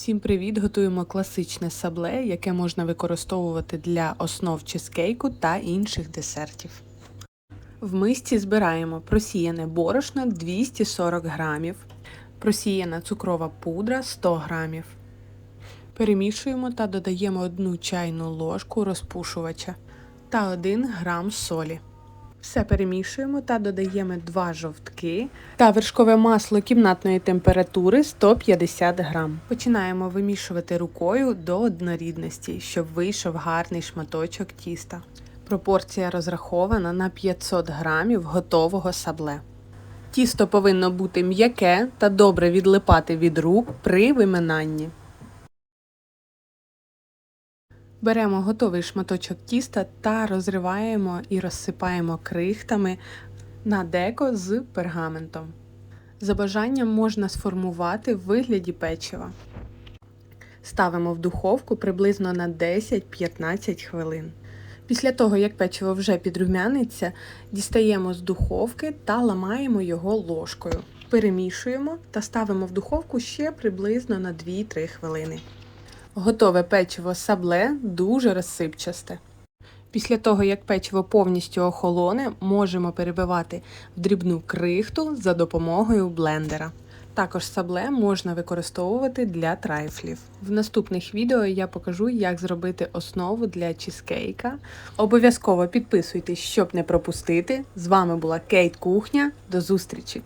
Всім привіт! Готуємо класичне сабле, яке можна використовувати для основ чизкейку та інших десертів. В мисці збираємо просіяне борошно 240 грамів, просіяна цукрова пудра 100 грамів. Перемішуємо та додаємо 1 чайну ложку розпушувача та 1 грам солі. Все перемішуємо та додаємо 2 жовтки та вершкове масло кімнатної температури 150 грам. Починаємо вимішувати рукою до однорідності, щоб вийшов гарний шматочок тіста. Пропорція розрахована на 500 грамів готового сабле. Тісто повинно бути м'яке та добре відлипати від рук при виминанні. Беремо готовий шматочок тіста та розриваємо і розсипаємо крихтами на деко з пергаментом. За бажанням можна сформувати в вигляді печива. Ставимо в духовку приблизно на 10-15 хвилин. Після того, як печиво вже підрумяниться, дістаємо з духовки та ламаємо його ложкою. Перемішуємо та ставимо в духовку ще приблизно на 2-3 хвилини. Готове печиво сабле дуже розсипчасте. Після того, як печиво повністю охолоне, можемо перебивати в дрібну крихту за допомогою блендера. Також сабле можна використовувати для трайфлів. В наступних відео я покажу, як зробити основу для чизкейка. Обов'язково підписуйтесь, щоб не пропустити. З вами була Кейт Кухня. До зустрічі!